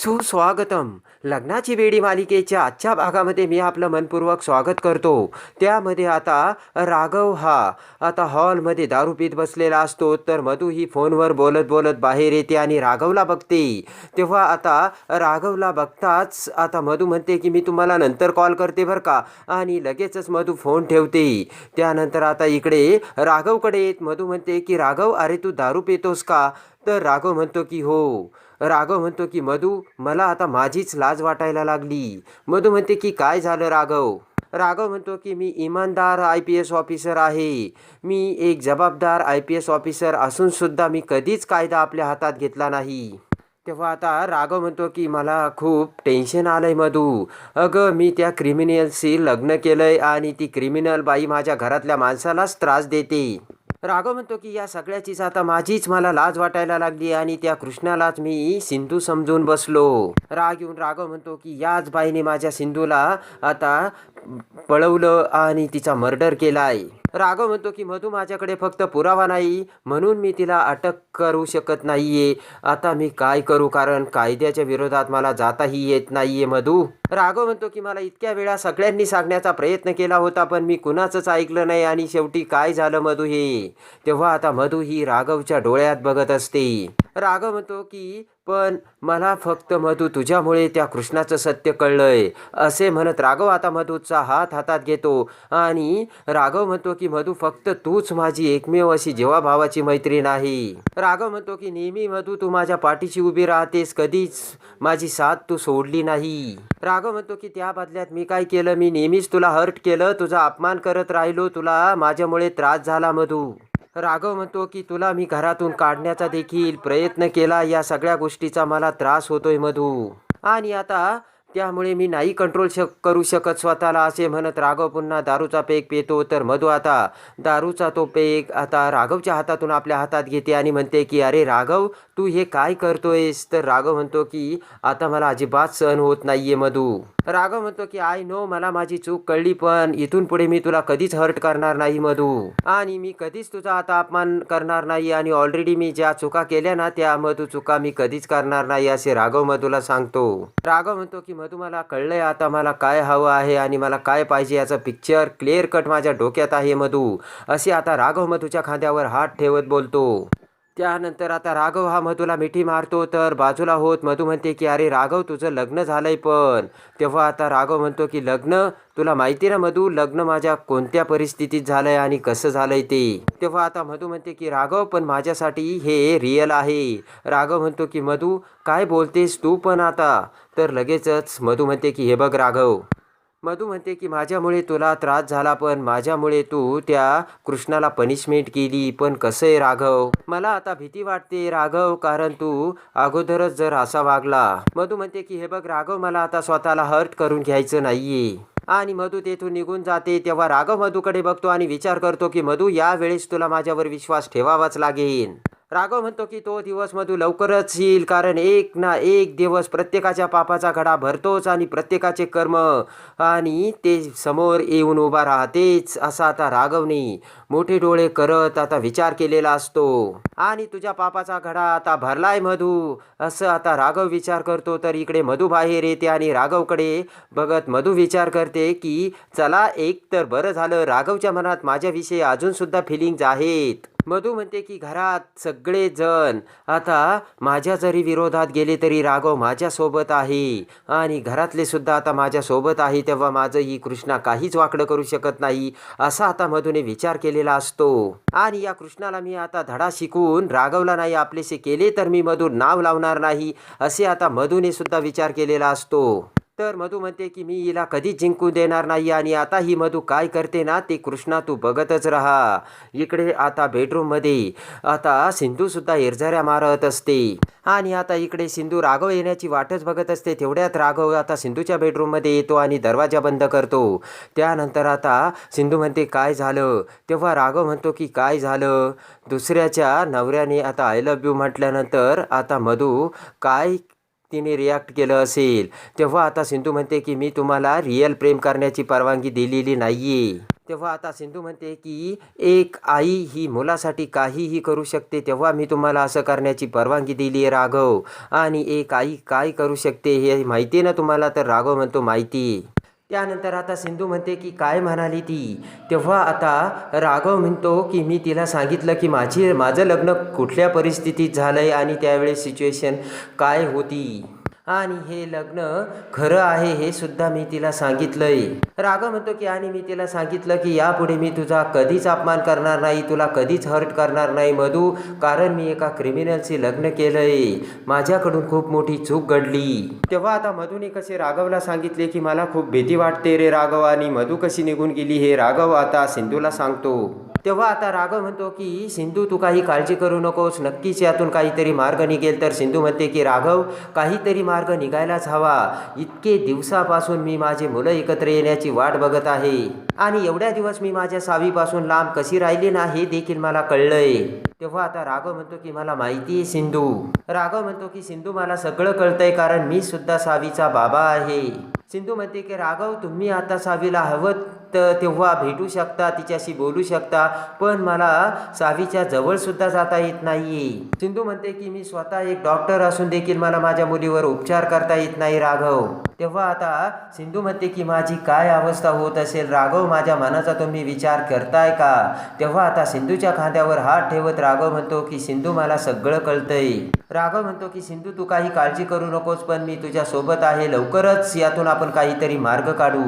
सुस्वागतम. लग्नाची वेडी मालिकेच्या आजच्या भागामध्ये मी आपलं मनपूर्वक स्वागत करतो. त्यामध्ये आता राघव हा. आता हॉलमध्ये दारू पीत बसलेला असतो तर मधू ही फोनवर बोलत बोलत बाहेर येते आणि राघवला बघते. तेव्हा आता राघवला बघताच आता मधू म्हणते की मी तुम्हाला नंतर कॉल करते बरं का? आणि लगेचच मधू फोन ठेवते. त्यानंतर आता इकडे राघवकडे येत मधू म्हणते की राघव अरे तू दारू पितोस का? तर राघव म्हणतो की हो. राघव म्हणतो की मधू मला आता माझीच लाज वाटायला लागली. मधू म्हणते की काय झालं राघव? राघव म्हणतो की मी इमानदार आय पी एस ऑफिसर आहे. मी एक जबाबदार आय पी एस ऑफिसर असूनसुद्धा मी कधीच कायदा आपल्या हातात घेतला नाही. तेव्हा आता राघव म्हणतो की मला खूप टेन्शन आलं आहे मधू. अगं मी त्या क्रिमिनलशी लग्न केलं आहे आणि ती क्रिमिनल बाई माझ्या घरातल्या माणसालाच त्रास देते. राघव म्हणतो की या सगळ्याचीच आता माझीच मला लाज वाटायला लागली आणि त्या कृष्णालाच मी सिंधू समजून बसलो. राग येऊन राघव म्हणतो की याच बाईने माझ्या सिंधूला आता पळवलं आणि तिचा मर्डर केलाय. राघव म्हणतो की मधू माझ्याकडे फक्त पुरावा नाही म्हणून मी तिला अटक करू शकत नाहीये. आता मी काय करू? कारण कायद्याच्या विरोधात मला जाताही येत नाहीये मधू. राघव म्हणतो की मला इतक्या वेळा सगळ्यांनी सांगण्याचा प्रयत्न केला होता पण मी कुणाचंच ऐकलं नाही. आणि शेवटी काय झालं मधू हे? तेव्हा आता मधू ही राघवच्या डोळ्यात बघत असते. राघव म्हणतो की पण मला फक्त मधू तुझ्यामुळे त्या कृष्णाचं सत्य कळलंय असे म्हणत राघव आता मधूचा हात हातात घेतो आणि राघव म्हणतो की मधू फक्त तूच माझी एकमेव अशी जेवाभावाची मैत्रीण आहे. राघव म्हणतो की नेहमी मधू तू माझ्या पाठीशी उभी राहतेस कधीच माझी साथ तू सोडली नाही. राघव म्हणतो की त्या बदल्यात मी काय केलं? मी नेहमीच तुला हर्ट केलं तुझा अपमान करत राहिलो तुला माझ्यामुळे त्रास झाला मधू. राघव म्हणतो की तुला मी घरातून काढण्याचा देखील प्रयत्न केला. या सगळ्या गोष्टीचा मला त्रास होतोय मधू. आणि आता त्यामुळे मी नाही कंट्रोल शक करू शकत स्वतःला असे म्हणत राघव पुन्हा दारूचा पेक पितो. तर मधू आता दारूचा तो पेक आता राघवच्या हातातून आपल्या हातात घेते आणि म्हणते की अरे राघव तू हे काय करतोयस? तर राघव म्हणतो की आता मला अजिबात सहन होत नाहीये मधू. राघव म्हणतो की आय नो मला माझी चूक कळली पण इथून पुढे मी तुला कधीच हर्ट करणार नाही मधू. आणि मी कधीच तुझा आता अपमान करणार नाही आणि ऑलरेडी मी ज्या चुका केल्या ना त्या मधू चुका मी कधीच करणार नाही असे राघव मधूला सांगतो. राघव म्हणतो की मधू मला आहे आता मला काय हवं आहे आणि मला काय पाहिजे याचं पिक्चर क्लिअर कट माझ्या डोक्यात आहे मधू. असे आता राघव मधूच्या खांद्यावर हात ठेवत बोलतो. त्यानंतर आता राघव हा मधूला मिठी मारतो तर बाजूला होत मधू म्हणते की अरे राघव तुझं लग्न झालंय पण. तेव्हा आता राघव म्हणतो की लग्न? तुला माहिती ना मधू लग्न माझ्या कोणत्या परिस्थितीत झालंय आणि कसं झालंय ते? तेव्हा आता मधू म्हणते की राघव पण माझ्यासाठी हे रिअल आहे. राघव म्हणतो की मधू काय बोलतेस तू पण आता? तर लगेचच मधू म्हणते की हे बघ राघव. मधू म्हणते की माझ्यामुळे तुला त्रास झाला पण माझ्यामुळे तू त्या कृष्णाला पनिशमेंट केली. पण कसं आहे राघव? मला आता भीती वाटते राघव कारण तू अगोदरच जर असा वागला. मधू म्हणते की हे बघ राघव मला आता स्वतःला हर्ट करून घ्यायचं नाहीये. आणि मधू तेथून निघून जाते. तेव्हा राघव मधूकडे बघतो आणि विचार करतो की मधू यावेळेस तुला माझ्यावर विश्वास ठेवावाच लागेल. राघव म्हणतो की तो दिवस मधू लवकरच येईल कारण एक ना एक दिवस प्रत्येकाच्या पापाचा घडा भरतोच आणि प्रत्येकाचे कर्म आणि ते समोर येऊन उभा राहतेच असा आता राघवने मोठे डोळे करत आता विचार केलेला असतो. आणि तुझ्या पापाचा घडा आता भरलाय मधू असं आता राघव विचार करतो. तर इकडे मधू बाहेर येते आणि राघवकडे बघत मधू विचार करते की चला एक तर बरं झालं राघवच्या मनात माझ्याविषयी अजूनसुद्धा फिलिंग्ज आहेत. मधू म्हणते की घरात सगळेजण आता माझ्या जरी विरोधात गेले तरी राघव माझ्यासोबत आहे. आणि घरातले सुद्धा आता माझ्यासोबत आहे तेव्हा माझं ही कृष्णा काहीच वाकडं करू शकत नाही असा आता मधूने विचार केलेला असतो. आणि या कृष्णाला मी आता धडा शिकून राघवला नाही आपलेसे केले तर मी मधूर नाव लावणार नाही असे आता मधूने सुद्धा विचार केलेला असतो. तर मधू म्हणते की मी हिला कधीच जिंकू देणार नाही आणि आता ही मधू काय करते ना ते कृष्णा तू बघतच राहा. इकडे आता बेडरूममध्ये आता सिंधूसुद्धा हिरझऱ्या मारत असते. आणि आता इकडे सिंधू राघव येण्याची वाटच बघत असते. तेवढ्यात राघव आता सिंधूच्या बेडरूममध्ये येतो आणि दरवाजा बंद करतो. त्यानंतर आता सिंधू म्हणते काय झालं? तेव्हा राघव म्हणतो की काय झालं? दुसऱ्याच्या नवऱ्याने आता आय लव्ह यू म्हटल्यानंतर आता मधू काय तिने रिॲक्ट केलं असेल. तेव्हा आता सिंधू म्हणते की मी तुम्हाला रिअल प्रेम करण्याची परवानगी दिलेली नाही तेव्हा आता सिंधू म्हणते की एक आई ही मुलासाठी काहीही करू शकते तेव्हा मी तुम्हाला असं करण्याची परवानगी दिली आहे राघव. आणि एक आई काय करू शकते हे माहिती आहे ना तुम्हाला? तर राघव म्हणतो माहिती. त्यानंतर आता सिंधू म्हणते की काय म्हणाली ती? तेव्हा आता राघव म्हणतो की मी तिला सांगितलं की माझी माझं लग्न कुठल्या परिस्थितीत झालं आहे आणि त्यावेळेस सिच्युएशन काय होती? आणि हे लग्न खरं आहे हे सुद्धा मी तिला सांगितलंय. राघव म्हणतो की आणि मी तिला सांगितलं की यापुढे मी तुझा कधीच अपमान करणार नाही तुला कधीच हर्ट करणार नाही मधू कारण मी एका क्रिमिनलशी लग्न केलंय. माझ्याकडून खूप मोठी चूक घडली. तेव्हा आता मधूने कसे राघवला सांगितले की मला खूप भीती वाटते रे राघव आणि मधू कशी निघून गेली हे राघव आता सिंधूला सांगतो. तेव्हा आता राघव म्हणतो की सिंधू तू काही काळजी करू नकोस. नक्कीच यातून काहीतरी मार्ग निघेल. तर सिंधू म्हणते की राघव काहीतरी मार्ग निघायलाच हवा. इतके दिवसापासून मी माझे मुलं एकत्र येण्याची वाट बघत आहे. आणि एवढ्या दिवस मी माझ्या सावीपासून लांब कशी राहिली ना हे देखील मला कळलंय. तेव्हा आता राघव म्हणतो की मला माहिती आहे सिंधू. राघव म्हणतो की सिंधू मला सगळं कळतंय कारण मी सुद्धा सावीचा बाबा आहे. सिंधू म्हणते की राघव तुम्ही आता सावीला हवं तर तेव्हा भेटू शकता तिच्याशी बोलू शकता पण मला सावीच्या जवळसुद्धा जाता येत नाही सिंधू म्हणते की मी स्वतः एक डॉक्टर असून देखील मला माझ्या मुलीवर उपचार करता येत नाही राघव. तेव्हा आता सिंधू म्हणते की माझी काय अवस्था होत असेल राघव? माझ्या मनाचा तुम्ही विचार करताय का? तेव्हा आता सिंधूच्या खांद्यावर हात ठेवत राघव म्हणतो की सिंधू मला सगळं कळतंय. राघव म्हणतो की सिंधू तू काही काळजी करू नकोस पण मी तुझ्यासोबत आहे. लवकरच यातून आपण काहीतरी मार्ग काढू.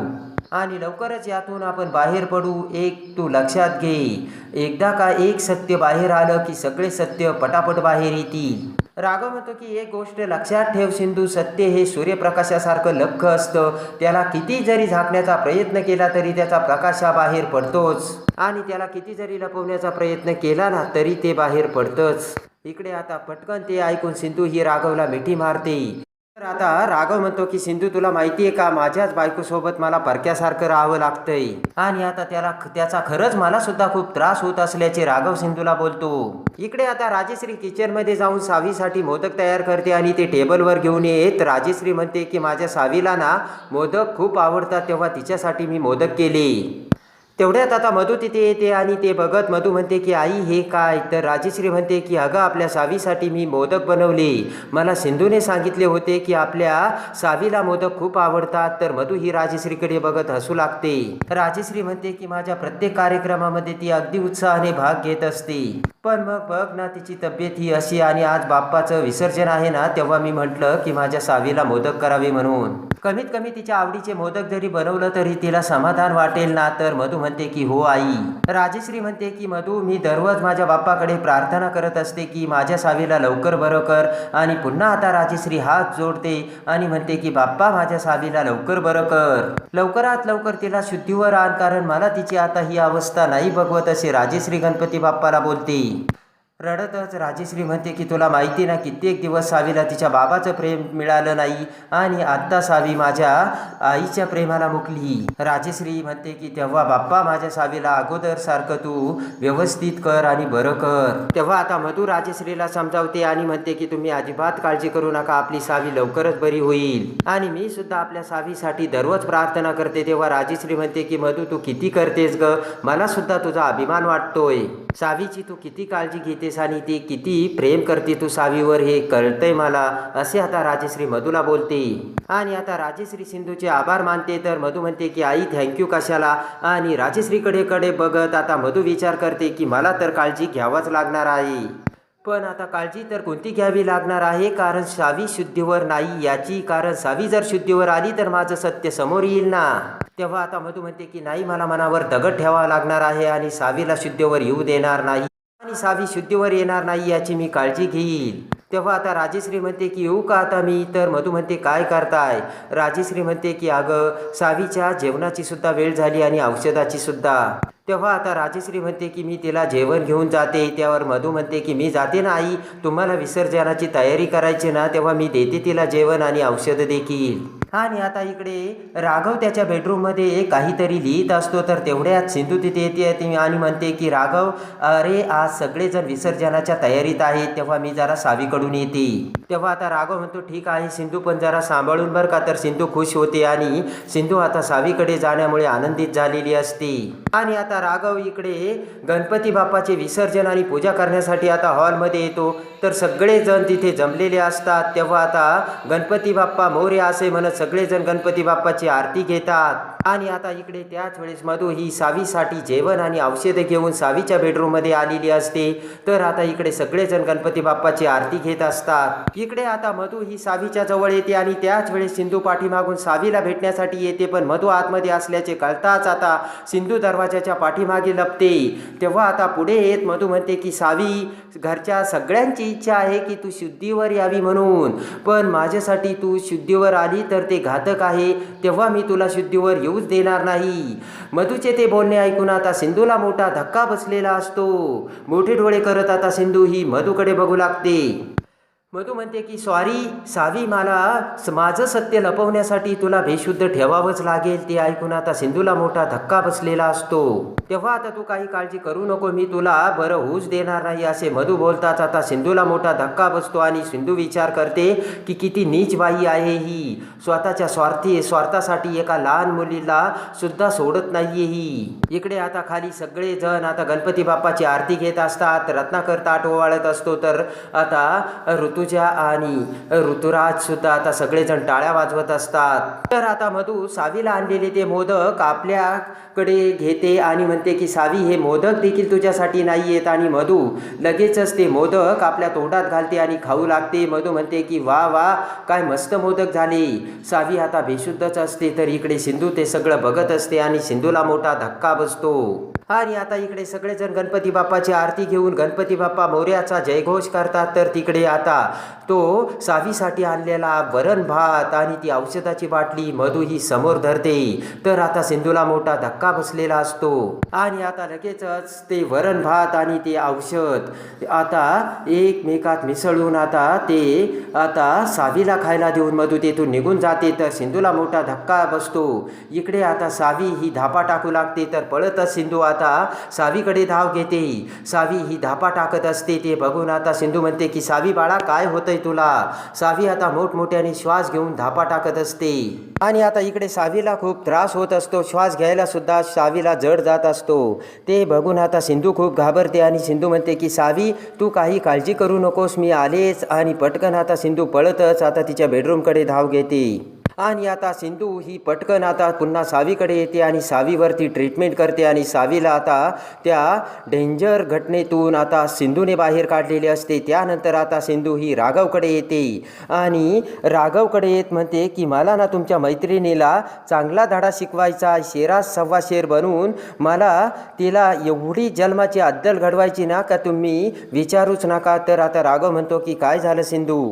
आणि लवकरच यातून आपण बाहेर पडू एक तू लक्षात घे. एकदा का एक सत्य बाहेर आलं की सगळे सत्य पटापट बाहेर येतील. राघव म्हणतो की एक गोष्ट लक्षात ठेव सिंधू सत्य हे सूर्यप्रकाशासारखं लख्ख असतं. त्याला किती जरी झाकण्याचा प्रयत्न केला तरी त्याचा प्रकाश हा बाहेर पडतोच. आणि त्याला किती जरी लपवण्याचा प्रयत्न केला ना तरी ते बाहेर पडतंच. इकडे आता पटकन ते ऐकून सिंधू ही राघवला मिठी मारते. तर आता राघव म्हणतो की सिंधू तुला माहिती आहे का माझ्याच बायकोसोबत मला परक्यासारखं राहावं लागतंय. आणि आता त्याला त्याचा खरंच मला सुद्धा खूप त्रास होत असल्याचे राघव सिंधूला बोलतो. इकडे आता राजेश्री किचनमध्ये जाऊन सावीसाठी मोदक तयार करते आणि ते टेबलवर घेऊन येत. राजेश्री म्हणते की माझ्या सावीला ना मोदक खूप आवडतात तेव्हा तिच्यासाठी मी मोदक केले. तेवढ्यात आता मधू तिथे येते आणि ते बघत मधू म्हणते की आई हे काय? तर राजेश्री म्हणते की अगं आपल्या सावीसाठी मी मोदक बनवले. मला सिंधूने सांगितले होते की आपल्या सावीला मोदक खूप आवडतात. तर मधू ही राजेश्रीकडे बघत हसू लागते. राजेश्री म्हणते की माझ्या प्रत्येक कार्यक्रमामध्ये ती अगदी उत्साहाने भाग घेत असते. पण मग बघ ना तिची तब्येत ही अशी आणि आज बाप्पाचं विसर्जन आहे ना तेव्हा मी म्हटलं की माझ्या सावीला मोदक करावे म्हणून. कमीत कमी तिच्या आवडीचे मोदक जरी बनवलं तरी तिला समाधान वाटेल ना तर मधू म्हणते की हो आई. राजेश्री म्हणते की मधू मी दररोज माझ्या बाप्पाकडे प्रार्थना करत असते की माझ्या सावीला लवकर बरं कर आणि पुन्हा आता राजेश्री हात जोडते आणि म्हणते की बाप्पा माझ्या सावीला लवकर बरं कर. लवकरात लवकर तिला शुद्धीवर आण कारण मला तिची आता ही अवस्था नाही बघवत असे राजेश्री गणपती बाप्पाला बोलते. रडतच राजेश्री म्हणते की तुला माहिती ना कित्येक दिवस सावीला तिच्या बाबाचं प्रेम मिळालं नाही आणि आत्ता सावी माझ्या आईच्या प्रेमाला मुकली. राजेश्री म्हणते की तेव्हा बाप्पा माझ्या सावीला अगोदर सारखं तू व्यवस्थित कर आणि बरं कर. तेव्हा आता मधू राजेश्रीला समजावते आणि म्हणते की तुम्ही अजिबात काळजी करू नका आपली सावी लवकरच बरी होईल. आणि मी सुद्धा आपल्या सावीसाठी दररोज प्रार्थना करते तेव्हा राजेश्री म्हणते की मधू तू किती करतेस ग? मला सुद्धा तुझा अभिमान वाटतोय. सावीची तू किती काळजी घेतेस आणि ती किती प्रेम करते तू सावीवर हे कळतंय मला असे आता राजेश्री मधूला बोलते. आणि आता राजेश्री सिंधूचे आभार मानते तर मधू म्हणते की आई थँक्यू कशाला? आणि राजेश्रीकडे कडे बघत आता मधू विचार करते की मला तर काळजी घ्यावाच लागणार आहे. पण आता काळजी तर कोणती घ्यावी लागणार आहे? कारण सावी शुद्धीवर नाही याची कारण सावी जर शुद्धीवर आली तर माझं सत्य समोर येईल ना? तेव्हा आता मधू म्हणते की नाही मला मनावर दगड ठेवावा लागणार आहे आणि सावीला शुद्धीवर येऊ देणार नाही. आणि सावी शुद्धीवर येणार नाही याची मी काळजी घेईल. तेव्हा आता राजेश्री म्हणते की येऊ का आता मी? तर मधू म्हणते काय करताय? राजेश्री म्हणते की अगं सावीच्या जेवणाची सुद्धा वेळ झाली आणि औषधाची सुद्धा. तेव्हा आता राजेश्री म्हणते की मी तिला जेवण घेऊन जाते. त्यावर मधू म्हणते की मी जाते ना आई तुम्हाला विसर्जनाची तयारी करायची ना तेव्हा मी देते तिला जेवण आणि औषधं देखील. आणि आता इकडे राघव त्याच्या बेडरूममध्ये काहीतरी लिहित असतो. तर तेवढ्यात सिंधू तिथे येते आणि म्हणते की राघव अरे आज सगळेजण विसर्जनाच्या तयारीत आहेत. तेव्हा मी जरा सावीकडून येते. तेव्हा आता राघव म्हणतो ठीक आहे सिंधू पण जरा सांभाळून बरं का. तर सिंधू खुश होते आणि सिंधू आता सावीकडे जाण्यामुळे आनंदित झालेली असते. आणि आता राघव इकडे गणपती बाप्पाचे विसर्जन आणि पूजा करण्यासाठी आता हॉलमध्ये येतो. तर सगळेजण तिथे जमलेले असतात. तेव्हा आता गणपती बाप्पा मौर्य असे म्हणत सगळेजण गणपती बाप्पाची आरती घेतात. आणि आता इकडे त्याच वेळेस मधू ही सावीसाठी जेवण आणि औषधे घेऊन सावीच्या बेडरूममध्ये आलेली असते. तर आता इकडे सगळेजण गणपती बाप्पाची आरती घेत असतात. इकडे आता मधू ही सावीच्या जवळ येते आणि त्याच वेळेस सिंधू पाठीमागून सावीला भेटण्यासाठी येते. पण मधू आतमध्ये असल्याचे कळताच आता सिंधू दरवाजाच्या पाठीमागे लपते. तेव्हा आता पुढे येत मधू म्हणते की सावी घरच्या सगळ्यांची इच्छा आहे की तू शुद्धीवर यावी म्हणून. पण माझ्यासाठी तू शुद्धीवर आली तर ते घातक आहे. तेव्हा मी तुला शुद्धीवर येऊ येऊच देणार नाही. मधूचे ते बोलणे ऐकून आता सिंधूला मोठा धक्का बसलेला असतो. मोठे डोळे करत आता सिंधू ही मधूकडे बघू लागते. मधू म्हणते की सॉरी सावी मला माझं सत्य लपवण्यासाठी तुला बेशुद्ध ठेवावंच लागेल. ते ऐकून आता सिंधूला मोठा धक्का बसलेला असतो. तेव्हा आता तू काही काळजी करू नको. मी तुला बरं होऊच देणार नाही. असे मधू बोलताच आता सिंधूला मोठा धक्का बसतो आणि सिंधू विचार करते की किती नीच बाई आहे ही. स्वतःच्या स्वार्थी स्वार्थासाठी एका लहान मुलीला सुद्धा सोडत नाहीये ही. इकडे आता खाली सगळे जण आता गणपती बाप्पाची आरती घेत असतात. रत्नाकर ताट ओवाळत असतो. तर आता ऋतू ऋतुजा आणि ऋतुराज सुद्धा आता सगळेजण टाळ्या वाजवत असतात. तर आता मधू सावीला आणलेले ते मोदक आपल्याकडे घेते आणि म्हणते की सावी हे मोदक देखील तुझ्यासाठी नाही येत आणि मधू लगेचच ते मोदक आपल्या तोंडात घालते आणि खाऊ लागते. मधू म्हणते की वा वा काय मस्त मोदक झाले. सावी आता बेशुद्धच असते तर इकडे सिंधू ते सगळं बघत असते आणि सिंधूला मोठा धक्का बसतो. आणि आता इकडे सगळेजण गणपती बाप्पाची आरती घेऊन गणपती बाप्पा मोर्याचा जयघोष करतात. तर तिकडे आता तो सावीसाठी आणलेला वरण भात आणि ती औषधाची बाटली मधू ही समोर धरते. तर आता सिंधूला मोठा धक्का बसलेला असतो. आणि आता लगेचच ते वरण भात आणि ते औषध आता एकमेकात मिसळून आता ते आता सावीला खायला देऊन मधू तेथून निघून जाते. तर सिंधूला मोठा धक्का बसतो. इकडे आता सावी ही धापा टाकू लागते. तर पळतच सिंधू आता सावीकडे धाव घेते सावी ही धापा टाकत असते ते बघून आता सिंधू म्हणते की सावी बाळा काय होतंय तुला? सावी आता मोठमोठ्याने श्वास घेऊन धापा टाकत असते. आणि आता इकडे सावीला खूप त्रास होत असतो. श्वास घ्यायला सुद्धा सावीला जड जात असतो. ते बघून आता सिंधू खूप घाबरते आणि सिंधू म्हणते की सावी तू काही काळजी करू नकोस मी आलेच. आणि पटकन आता सिंधू पळतच आता तिच्या बेडरूमकडे धाव घेते. आणि आता सिंधू ही पटकन आता पुन्हा सावीकडे येते आणि सावीवरती ट्रीटमेंट करते आणि सावीला आता त्या डेंजर घटनेतून आता सिंधूने बाहेर काढलेले असते. त्यानंतर आता सिंधू ही राघवकडे येते आणि राघवकडे येत म्हणते की मला ना तुमच्या मैत्रिणीला चांगला धडा शिकवायचा शेरा सव्वा शेर बनवून मला तिला एवढी जन्माची अद्दल घडवायची ना का तुम्ही विचारूच नका. तर आता राघव म्हणतो की काय झालं सिंधू?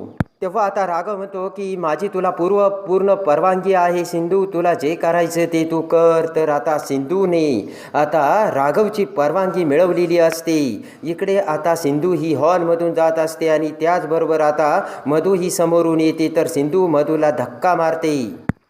तेव्हा आता राघव म्हणतो की माझी तुला पूर्व पूर्ण परवानगी आहे. सिंधू तुला जे करायचं ते तू कर. तर आता सिंधूने आता राघवची परवानगी मिळवलेली असते. इकडे आता सिंधू ही हॉलमधून जात असते आणि त्याचबरोबर आता मधू ही समोरून येते. तर सिंधू मधूला धक्का मारते.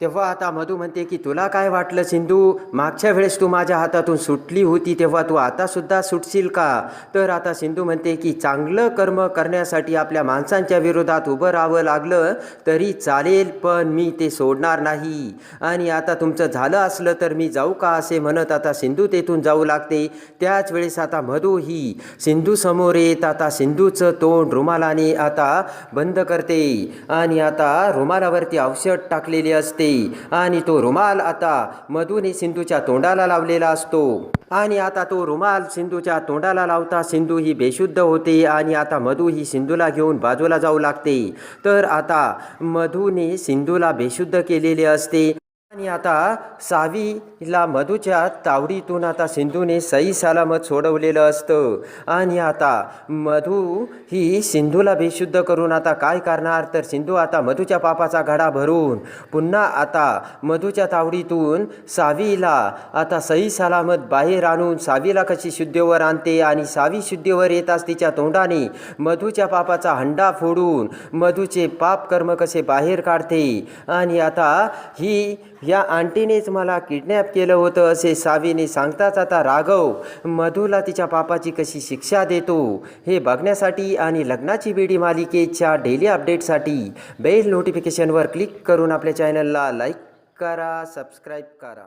तेव्हा आता मधू म्हणते की तुला काय वाटलं सिंधू? मागच्या वेळेस तू माझ्या हातातून सुटली होती तेव्हा तू आतासुद्धा सुटशील का? तर आता सिंधू म्हणते की चांगलं कर्म करण्यासाठी आपल्या माणसांच्या विरोधात उभं राहावं लागलं तरी चालेल पण मी ते सोडणार नाही. आणि आता तुमचं झालं असलं तर मी जाऊ का? असे म्हणत आता सिंधू तेथून जाऊ लागते. त्याच वेळेस आता मधू ही सिंधू समोर येत आता सिंधूचं तोंड रुमालाने आता बंद करते. आणि आता रुमालावरती औषध टाकलेले असते. आणि तो रुमाल आता मधूने सिंधूच्या तोंडाला लावलेला असतो. आणि आता तो रुमाल सिंधूच्या तोंडाला लावता सिंधू ही बेशुद्ध होते आणि आता मधू ही सिंधूला घेऊन बाजूला जाऊ लागते. तर आता मधूने सिंधूला बेशुद्ध केलेले असते. आणि आता सावीला मधूच्या तावडीतून आता सिंधूने सही सलामत सोडवलेलं असतं. आणि आता मधू ही सिंधूला बेशुद्ध करून आता काय करणार? तर सिंधू आता मधूच्या पापाचा घडा भरून पुन्हा आता मधूच्या तावडीतून सावीला आता सही सलामत बाहेर आणून सावीला कशी शुद्धीवर आणते? आणि सावी शुद्धीवर येताच तिच्या तोंडाने मधूच्या पापाचा हंडा फोडून मधूचे पाप कर्म कसे बाहेर काढते? आणि आता ही या आंटीनेच मला किडनॅप केलं होतं असे सावीने सांगताच आता राघव मधूला तिच्या पापाची कशी शिक्षा देतो हे बघण्यासाठी आणि लग्नाची बेडी मालिकेच्या डेली अपडेटसाठी बेल नोटिफिकेशनवर क्लिक करून आपल्या चॅनलला लाईक करा सबस्क्राईब करा.